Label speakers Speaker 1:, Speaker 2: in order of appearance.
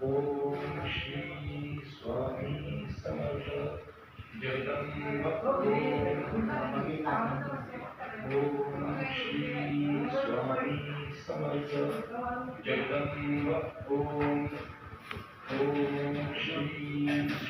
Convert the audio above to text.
Speaker 1: Om Shri Swami Samarth Jagdamba
Speaker 2: Om
Speaker 1: Shri Swami Samarth Jagdamba Om Om Shri